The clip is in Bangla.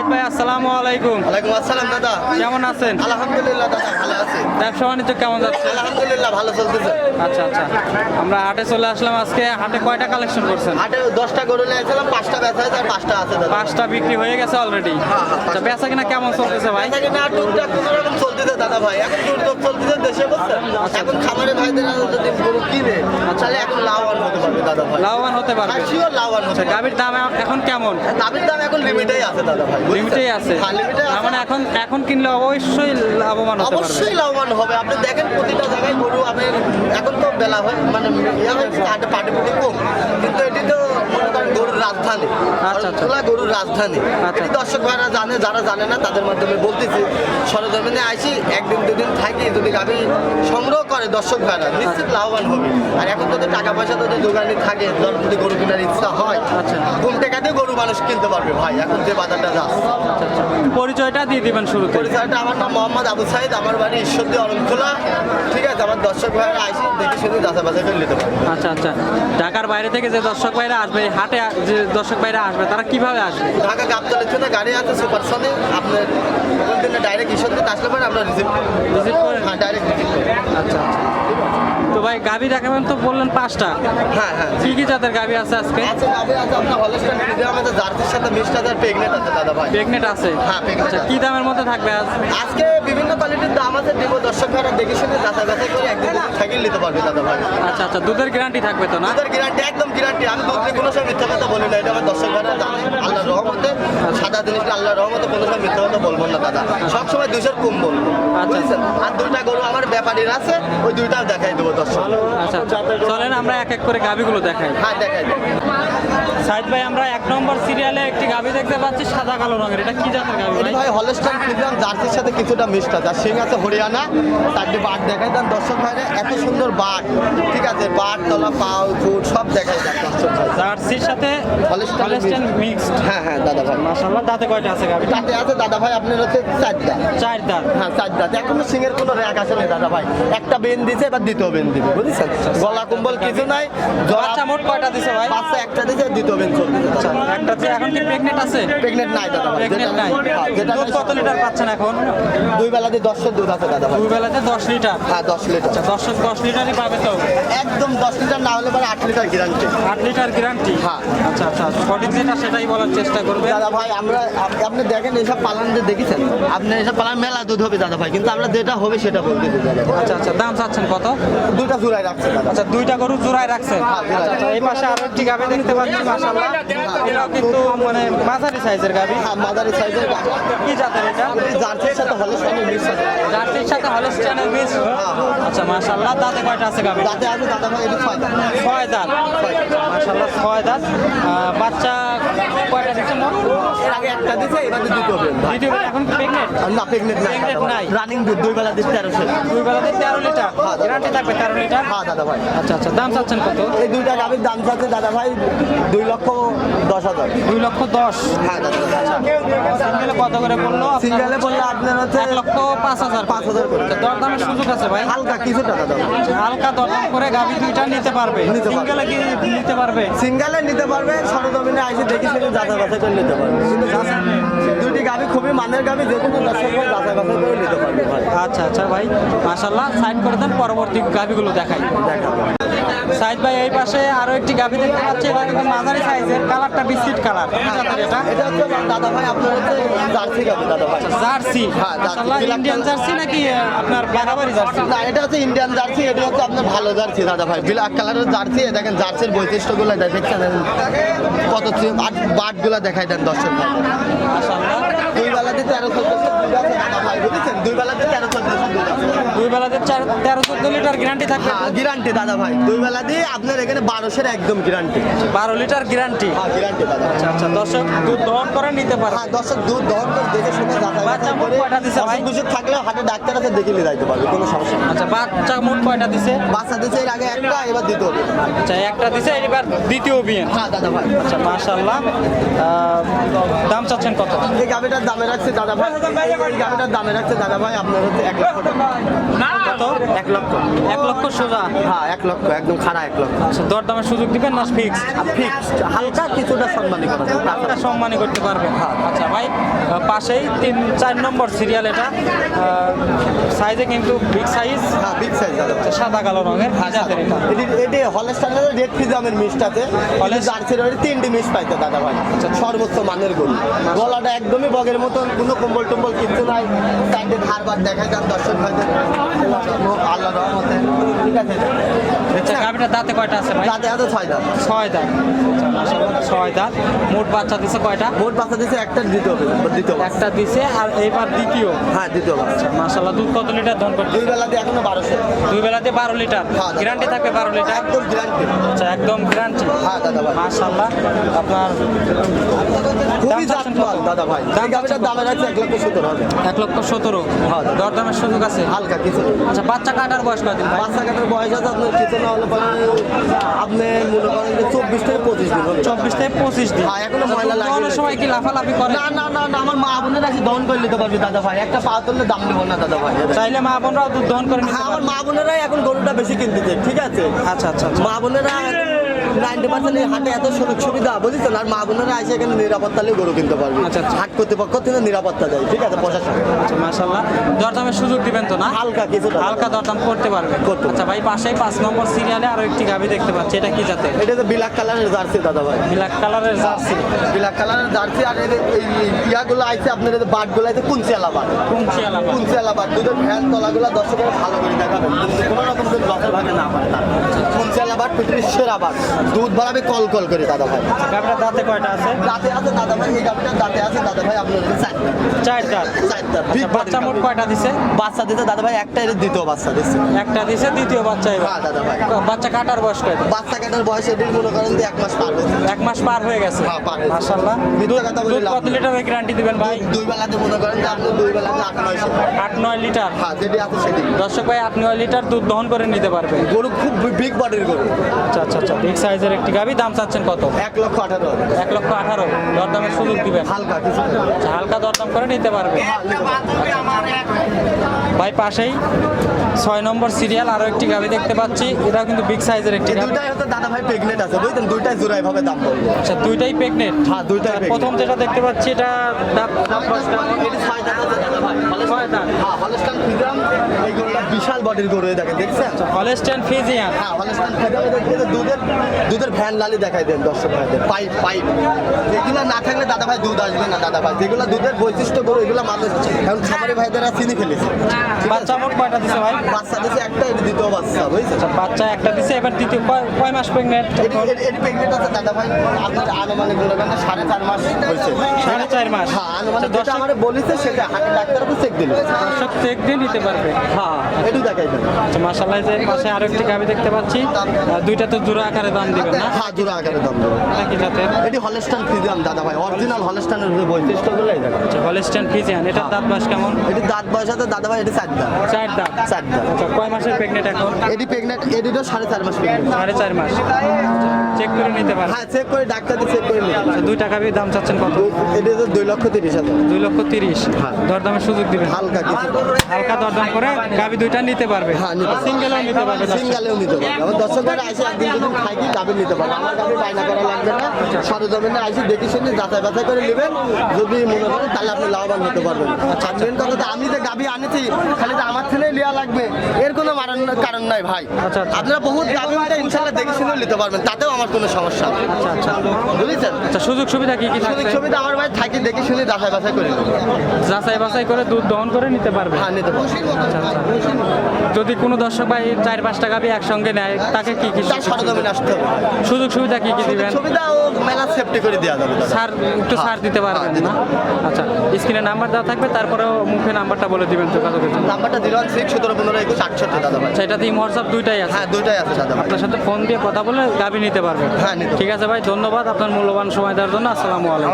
সাইদ ভাই আসসালামু আলাইকুম। ওয়ালাইকুম আসসালাম দাদা। কেমন আছেন? আলহামদুলিল্লাহ দাদা ভালো আছি। ব্যবসা বাণিজ্য কেমন যাচ্ছে? আলহামদুলিল্লাহ ভালো চলতেছে। আচ্ছা আচ্ছা। আমরা হাটে চলে আসলাম আজকে হাটে কয়টা কালেকশন করছেন? হাটে দশটা গরু নিয়েছিলাম পাঁচটা বেচা হয়েছে আর পাঁচটা আছে দাদা। পাঁচটা বিক্রি হয়ে গেছে অলরেডি আচ্ছা বেচা কিনা কেমন চলতেছে ভাই? বেচা কিনা টুকটাক কোনো রকম দাদা ভাই এখন টুকটাক চলতেছে দেশে বুঝছেন এখন খামারে ভাইদের যদি গরু কিনে তাহলে এখন লাভবান হতে পারবে দাদা ভাই। লাভবান হতে পারবে। শিওর লাভবান হতে আচ্ছা গাভীর দাম এখন কেমন? দাবির দাম এখন লিমিটেই আছে দাদা ভাই লিমিটেই আছে। হ্যাঁ তার মানে এখন এখন কিনলে অবশ্যই লাভবান হতে পারবে। অবশ্যই লাভবান হবে। আপনি দেখেন প্রতিটা জায়গায় গরু আমি এখন তো বেলা হয় মানে ইয়ে হাটে পাটি পুটি কম। কিন্তু এটি তো রাজধানী। আচ্ছা, আচ্ছা। গরুর রাজধানী। আচ্ছা। দর্শক ভাইরা জানে যারা জানে না তাদের মাধ্যমে বলতেছি সরজমিনে আসি একদিন দুদিন থাকি যদি গাভি সংগ্রহ করে দর্শক ভাইরা। নিশ্চিত লাভবান হবে। আর এখন যদি টাকা পয়সা যদি দোকানে থাকে যদি গরু কেনার ইচ্ছা হয় আচ্ছা। ঘুম টেকা দিয়ে গরু মানুষ কিনতে পারবে ভাই এখন যে বাজারটা যাচ্ছে। পরিচয়টা দিয়ে দিবেন শুরুতে। পরিচয়টা আমার নাম মোহাম্মদ আবু সাইদ আমার বাড়ি ঈশ্বরদী অরণখোলা। ঠিক আছে আমার দর্শক ভাইরা আইসি দেখে শুধু যাচাই বাছাই করে নিতে পারে আচ্ছা আচ্ছা। ঢাকার বাইরে থেকে যে দর্শক ভাইরা আসবে হাটে যে দর্শক বাইরে আসবে তারা কীভাবে আসবে? ঢাকা গাবতলের জন্য গাড়ি আছে সুপার সনে। আপনার ওখান থেকে ডাইরেক্ট ইস্যুতে আসলে পরে আমরা রিসিভ রিসিভ করে হ্যাঁ ডাইরেক্ট আচ্ছা আচ্ছা। তো ভাই গাভি দেখাবেন তো বললেন পাঁচটা। হ্যাঁ হ্যাঁ। কি কি জাতের গাভি আছে আজকে? আছে গাড়ি আছে আপনার হলস্টার মিডিয়াম আমাদের জার্সির সাথে মিক্সড আছে প্রেগনেন্ট আছে দাদা ভাই। প্রেগনেন্ট আছে? হ্যাঁ, pregnant আচ্ছা আছে। কি দামের মধ্যে থাকবে আজ? আজকে বিভিন্ন কোয়ালিটির দাম আছে দেবো দর্শক ভাইরা দেখে শুনে যাচাই বাছাই করে একদিন থেকে নিতে পারবে দাদা ভাই। আচ্ছা আচ্ছা দুধের গ্যারান্টি থাকবে তো না? আমাদের গ্যারান্টি একদম গ্যারান্টি আমি দুধ নিয়ে কোনো সময় মিথ্যা কথা বলি না এটা আমার দর্শক ভাইরা জানে আল্লাহর রহমতে সাদা জিনিসটা আল্লাহর রহমতে কোনো সময় মিথ্যা কথা বলব না দাদা। সবসময় দুইশোর কম বলব আচ্ছা। আর দুইটা গরু আমার ব্যাপারীর আছে ওই দুইটাও দেখাই দেবো দর্শক। আচ্ছা চলেন আমরা এক এক করে গাভিগুলো দেখাই। হ্যাঁ দেখাই। সাইদ ভাই আমরা এক নম্বর সিরিয়ালে একটি গাভি দেখতে পাচ্ছি সাদা কালো রঙের। এটা কি জাতের গাভি এটি ভাই? হলস্টাইন ফ্রিজিয়াম জার্সির সাথে কিছুটা মিক্সড আছে আর সিং আছে হরিয়ানা চারটি বাট দেখাই দেন। দর্শক ভাইরা এত সুন্দর বাট ঠিক আছে বাট তলা পাও ফুট সব দেখাই দেন দর্শক ভাই। জার্সির সাথে হলস্টাইন মিক্সড হ্যাঁ হ্যাঁ দাদা ভাই। মাশাআল্লাহ দাঁতে কয়টা আছে গাভি তাতে আছে দাদা ভাই আপনার হচ্ছে চারটা। চার দাঁত হ্যাঁ চার দাঁত এখনও সিংয়ের কোনো র্যাক আসে নাই দাদা ভাই। একটা বেন দিছে এবার দ্বিতীয় বেন দিবে বুঝেছেন? গলা কুম্বল কিছু নাই বাচ্চা মোট কয়টা দিছে ভাই? বাচ্চা একটা দিছে দ্বিতীয় বেন চলতেছে আচ্ছা। একটা যে এখন কি প্রেগনেন্ট আছে? প্রেগনেন্ট নাই দাদা প্রেগনেন্ট নাই। হ্যাঁ, যেটা কত লিটার পাচ্ছেন এখন? দুই বেলা দিয়ে দশের দুধ আছে দাদা দুই বেলাতে দশ লিটার? হ্যাঁ দশ লিটার। আচ্ছা দশ দশ লিটারই পাবে তো? একদম দশ লিটার না হলে পরে আট লিটার গ্যারান্টি আট লিটার গ্যারান্টি হ্যাঁ। আচ্ছা আচ্ছা সঠিক যেটা সেটাই বলার চেষ্টা করবে দাদা ভাই আমরা আপনি দেখেন এইসব পালন যে দেখেছেন? আপনি এইসব পালন মেলা দুধ হবে দাদা ভাই। কিন্তু আমরা যেটা হবে সেটা বলতে আচ্ছা আচ্ছা দাম চাচ্ছেন কত? দুটা জোড়ায় রাখছে আচ্ছা দুইটা গরু জোড়ায় রাখছেন। হ্যাঁ, আচ্ছা এই পাশে আরও একটি গাভি দেখতে পাচ্ছি মাশাআল্লাহ। এটাও কিন্তু মানে মাঝারি সাইজের গাভি। হ্যাঁ মাদারি সাইজের কি জাতের এটা? জার্সির সাথে হলস্টাইনের মিক্স আছে জার্সির সাথে হলস্টিয়ানের মিক্স আচ্ছা মাশাআল্লাহ। দাঁতে কয়টা আছে গাভি যাতে আছে দাদা ভাই এটা ছয় দাঁত। ছয় দাঁত। মাশাআল্লাহ ছয় দাঁত। বাচ্চা কয়টা দিচ্ছে? মোট এর আগে একটা দিছে এবার দুটো হবে দ্বিতীয় এখন প্রেগনেন্ট না প্রেগনেন্ট নাই রানিং দুধ দুই বেলা দিচ্ছে তেরোশো দুই বেলা বেলাতে তেরো লিটার। গ্যারান্টি থাকবে তেরো লিটার? হ্যাঁ দাদা ভাই। আচ্ছা আচ্ছা দাম চাচ্ছেন কত? এই দুইটা গাভীর দাম চাচ্ছে দাদা ভাই দুই লক্ষ দশ হাজার। দুই লক্ষ দশ? হ্যাঁ দাদা সিঙ্গেলে কত করে পড়ল সিঙ্গেলে বললে আপনার হচ্ছে এক লক্ষ পাঁচ হাজার পাঁচ হাজার করে। আচ্ছা, আছে ভাই? হালকা কিছু টাকা ভাই হালকা দরদাম করে গাভি দুইটা নিতে পারবে। সিঙ্গেলে কি নিতে পারবে? সিঙ্গেলে নিতে পারবে সরজমিনে আইসে দেখি শুনে যাচাই বাছাই করে নিতে পারবে। দুটি গাভি খুবই মানের গাভি যে কোনো দর্শক বাছাই করে নিতে পারবে আচ্ছা আচ্ছা ভাই মাশাল্লাহ সাইড করে দেন পরবর্তী গাভিগুলো দেখাই। দেখাবো। সাইড ভাই এই পাশে আরও একটি গাভি দেখতে পাচ্ছি এটা কিন্তু মাঝারি সাইজের কালারটা বিস্কিট কালার। এটা এটা হচ্ছে দাদা ভাই আপনার হচ্ছে জার্সি গাভি দাদা ভাই। জার্সি? হ্যাঁ, ইন্ডিয়ান জার্সি নাকি আপনার বাগাবাড়ি জার্সি? না এটা হচ্ছে ইন্ডিয়ান জার্সি এটা হচ্ছে আপনার ভালো জার্সি দাদা ভাই। ব্ল্যাক কালারের জার্সি দেখেন জার্সির বৈশিষ্ট্যগুলো দেখছেন কত বাটগুলো দেখাই দেন দর্শক ভাই। দুই বেলাতে তেরো চোদ্দশো দুই বেলাতে তেরো চোদ্দশো আছে। দুই বেলাতে চার তেরো চোদ্দ লিটার গ্যারান্টি থাকবে। গ্যারান্টি দাদা ভাই। দুই বেলা দিয়ে আপনার এখানে বারোশের একদম গ্যারান্টি বারো লিটার গ্যারান্টি গ্যারান্টি দাদা আচ্ছা আচ্ছা দর্শক দুধ দহন করে নিতে পারে। হ্যাঁ দর্শক দুধ দহন করে দেখে শুনে যাচাই বাচ্চা মোট কয়টা দিছে ভাই? বিসুখ থাকলেও হাটে ডাক্তার আছে দেখে নিয়ে যাইতে পারবে কোনো সমস্যা আচ্ছা বাচ্চা মোট কয়টা দিছে? বাচ্চা দিচ্ছে এর আগে একটা এবার দিতে হবে আচ্ছা একটা দিছে এবার দ্বিতীয় বিয়ে। হ্যাঁ দাদা ভাই। আচ্ছা মাশাল্লাহ আহ, দাম চাচ্ছেন কত? এই গাভিটার দামে রাখছে দাদা ভাই। এই গাভিটার দামে রাখছে দাদা ভাই আপনার হচ্ছে এক লক্ষ টাকা। কত? এক লক্ষ। এক লক্ষ সোজা। হ্যাঁ এক লক্ষ একদম খাড়া এক লক্ষ। আচ্ছা দরদামের সুযোগ দিবেন না ফিক্স ফিক্সড হালকা কিছুটা সম্মানী করা। হালকা সম্মানই করতে পারবেন। হ্যাঁ আচ্ছা ভাই পাশেই তিন চার নম্বর সিরিয়াল এটা। সাইজে কিন্তু বিগ সাইজ হ্যাঁ বিগ সাইজ ভাই সাদা কালো রঙের জাতের এটা। এটি- হলস্টাইনের রেড ফিজামের মিষ্ট আছে হলেস- জার্সির ওই তিনটি মিস পাইতে দাদা ভাই। সর্বোচ্চ মানের গরু। গলাটা একদমই বগের মতন কোনো কম্বল টম্বল কিছু নাই। সাইডে ধারবার দেখা যান দর্শক ভাইদের। 아버지 ঠিক আছে। আচ্ছা গাভিটা দাঁতে কয়টা আছে ভাই? ছয় ছয় দাঁত। আচ্ছা, ছয় দাঁত। মোট বাচ্চা দিছে কয়টা? মোট বাচ্চা একটা দ্বিতীয় দ্বিতীয় একটা দিছে আর এইবার দ্বিতীয়। হ্যাঁ দ্বিতীয় বাচ্চা। মাশাল্লাহ দুধ কত লিটার করতে দুই বেলাতে এখনও বারোশো। দুই বেলাতে বারো লিটার। হ্যাঁ। গ্যারান্টি থাকবে লিটার? একদম গ্যারান্টি আচ্ছা একদম গ্যারান্টি হ্যাঁ দাদা ভাই। মাশাল্লাহ আপনার খুবই কত? দাদা ভাই। দাম রাখছে লক্ষ সত্তর হবে এক লক্ষ হ্যাঁ। দরদামের সুযোগ আছে? হালকা কিছু। আচ্ছা বাচ্চা কাটার বয়স বাচ্চা কাটার বয়স আছে আপনার কিছু না হলে পরে আপনি মনে করেন যে চব্বিশ থেকে পঁচিশ দিন চব্বিশ থেকে পঁচিশ দিন। হ্যাঁ, এখনও ময়লা লাগে। দোয়ানোর সময় কি লাফালাফি করে? না না না না আমার মা বোনের আছে দহন করে নিতে পারবি দাদা ভাই। একটা পা তুললে দাম নেব না দাদা ভাই। চাইলে মা বোনরাও দুধ দহন করে নিতে হ্যাঁ আমার মা বোনেরাই এখন গরুটা বেশি কিনতেছে ঠিক আছে? আচ্ছা আচ্ছা আচ্ছা। মা বোনেরা নাইনটি পার্সেন্ট হাটে এত সুযোগ সুবিধা বুঝেছেন? আর মা বোনেরা এসে এখানে নিরাপত্তা নিয়ে গরু কিনতে পারবে। আচ্ছা, আচ্ছা। হাট কর্তৃপক্ষ থেকে নিরাপত্তা দেয় ঠিক আছে প্রশাসন। আচ্ছা মাশাল্লাহ দরদামের সুযোগ দিবেন তো না? হালকা কিছুটা। হালকা দরদাম করতে পারবে। করতে পারবে। আচ্ছা ভাই পাশেই পাঁচ নম্বর সিরিয়ালে আরও একটি গাভি দেখতে পাচ্ছি। এটা কি জাতের? এটা তো ব্ল্যাক কালারের জার্সি দাদা ভাই। ব্ল্যাক কালারের জার্সি। ব্ল্যাক কালারের জার্সি আর এই ইয়াগুলো আছে আপনার এদের বাটগুলো আছে কুঞ্চিয়ালা বাট। কুঞ্চি আলাদা কুঞ্চিয়ালা বাট। দুধের ভ্যান তলাগুলো দর্শকের ভালো করে দেখাবেন। কিন্তু কোনো রকম দুধ লসের ভাগে না পারে তার। কুঞ্চিয়ালা বাট পৃথিবীর সেরা বাট। দুধ বাড়াবে কল কল করে দাদা ভাই। গাভিটার দাঁতে কয়টা আছে? দাঁতে আছে দাদা ভাই এই গাভিটার দাঁতে আছে দাদা ভাই আপনার চারটা। চার দাঁত চারটা। বাচ্চা মোট কয়টা দিছে? বাচ্চা দিতে দাদা ভাই একটা দ্বিতীয় বাচ্চা দিচ্ছে একটা দিছে দ্বিতীয় বাচ্চা হ্যাঁ দাদা ভাই বাচ্চা কাটার বয়স কয়টা বাচ্চা কাটার বয়স এটির মনে করেন যে এক মাস পার হয়েছে। এক মাস পার হয়ে গেছে? হ্যাঁ, পার হয়েছে। মাশাআল্লাহ। মিথ্যা কথা বলে দুধ লাভ কত। লিটার গ্যারান্টি দিবেন ভাই? দুই বেলাতে মনে করেন যে আপনি দুই বেলাতে আট নয়শো আট নয় লিটার? হ্যাঁ যেটি আছে সেটি। দর্শক ভাই আট নয় লিটার দুধ দহন করে নিতে পারবে। গরু খুব বিগ বডির গরু। আচ্ছা আচ্ছা আচ্ছা বিগ সাইজের একটি গাভি। দাম চাচ্ছেন কত? এক লক্ষ আঠারো হাজার। এক লক্ষ আঠারো। দরদামের সুযোগ দিবেন। হালকা কিছু আচ্ছা, হালকা দরদাম করে নিতে পারবে। ভাই পাশেই ছয় নম্বর সিরিয়াল আরও একটি গাড়ি দেখতে পাচ্ছি। এটাও কিন্তু বিগ সাইজের একটি দুইটাই হচ্ছে দাদা ভাই প্রেগনেন্ট আছে। বুঝলেন? দুইটাই জোড়াই ভাবে দাম পড়বে। আচ্ছা দুইটাই প্রেগনেন্ট হ্যাঁ দুইটাই প্রথম যেটা দেখতে পাচ্ছি এটা দাম দাম কেমন? ছয় দাদা ভাই। হ্যাঁ বিশাল বডির গরু দেখেন দেখছেন? Holstein Friesian. হ্যাঁ দেখতে যে দুধের দুধের ভ্যান লালি দেখাই দেন দর্শক ভাইদের। Pipe pipe. এগুলো না থাকলে দাদা ভাই দুধ আসবে না দাদা ভাই যেগুলো দুধের বৈশিষ্ট্য গরু এগুলো মানুষ এখন খামারি ভাইদেরা চিনি ফেলেছে। বাচ্চা মোট কয়টা দিছে ভাই? বাচ্চা দিচ্ছে একটা এটি দ্বিতীয় বাচ্চা বুঝছেন? আচ্ছা বাচ্চা একটা দিছে এবার দ্বিতীয় কয় মাস প্রেগনেন্ট এটি প্রেগনেন্ট আছে দাদা ভাই আপনার আনুমানিক মনে করেন সাড়ে চার মাস হয়েছে। সাড়ে চার মাস? হ্যাঁ আনুমানিক আচ্ছা, যেটা আমার বলেছে সেটা হাটের ডাক্তার চেক দিল দর্শক চেক দিয়ে নিতে পারবে। হ্যাঁ। আচ্ছা যে পাশে আরও একটি গাভি দেখতে পাচ্ছি। দুইটা তো জোড়া আকারে দাম দিবেন না? হ্যাঁ জোড়া আকারে দাম দেবো কি জাতের? এটি দাদা ভাই। অরিজিনাল বৈশিষ্ট্যগুলো এই আচ্ছা দাঁত বয়স কেমন? এটি দাঁত বয়সাতে দাদা ভাই এটি চার দাঁত। চার দাঁত। চার দাঁত। আচ্ছা কয় মাসের প্রেগনেন্ট এখন? এটি প্রেগনেন্ট এটিরও সাড়ে চার মাস সাড়ে চার মাস। চেক করে নিতে পারবে হ্যাঁ চেক করে ডাক্তার চেক করে আচ্ছা দুই টাকা দাম চাচ্ছেন কত? এটি তো দুই লক্ষ তিরিশ হাজার। দুই লক্ষ তিরিশ। হ্যাঁ। দরদামের সুযোগ দিবেন। হালকা কিছু। হালকা দরদাম করে গাভি নিতে পারবে? হ্যাঁ, সিঙ্গেলও নিতে পারবে দর্শক। নিতে পারবে। আমার দর্শকরা এসে একদিন দুদিন খাই কি গাভী নিতে পারবে। আমার গাভী বায়না করা লাগবে না। সরজমিনে এসে দেখে শুনে যাচাই বাছাই করে নেবেন। যদি মনে করেন তাহলে আপনি লাভবান হতে পারবেন। আর মেন কথা আমি যে গাভী আনেছি খালি আমার ছেলে লাগবে। এর কোনো কারণ নাই ভাই। আচ্ছা, আচ্ছা। আপনারা বহুত গাভী ইনশাল্লাহ দেখে শুনে নিতে পারবেন তাতেও আমার কোনো সমস্যা নেই। আচ্ছা আচ্ছা। বুঝেছেন? আচ্ছা সুযোগ সুবিধা কি কি সুযোগ সুবিধা আমার ভাই থাকি দেখি শুনে যাচাই বাছাই করে নেবেন যাচাই বাছাই করে দুধ দহন করে নিতে পারবে? হ্যাঁ নিতে পারবে। আচ্ছা যদি কোনো দর্শক ভাই চার পাঁচটা গাবি একসঙ্গে নেয় তাকে কি কি তার সরজমিনে আসতে হবে। সুযোগ সুবিধা কি কি দিবেন? সুবিধা ও সেফটি করে দেওয়া যাবে। স্যার একটু স্যার দিতে পারবেন না? আচ্ছা স্ক্রিনে নাম্বার দেওয়া থাকবে তারপরেও মুখে নাম্বারটা বলে দিবেন যোগাযোগ নাম্বারটা জিরো ওয়ান সিক্স সতেরো পনেরো একুশ আটষট্টি দাদা ভাই। আচ্ছা দিয়ে হোয়াটসঅ্যাপ দুইটাই আছে। হ্যাঁ দুইটাই আছে দাদা আপনার সাথে ফোন দিয়ে কথা বলে গাবি নিতে পারবেন। হ্যাঁ, ঠিক আছে ভাই ধন্যবাদ আপনার মূল্যবান সময় দেওয়ার জন্য। আসসালামু আলাইকুম।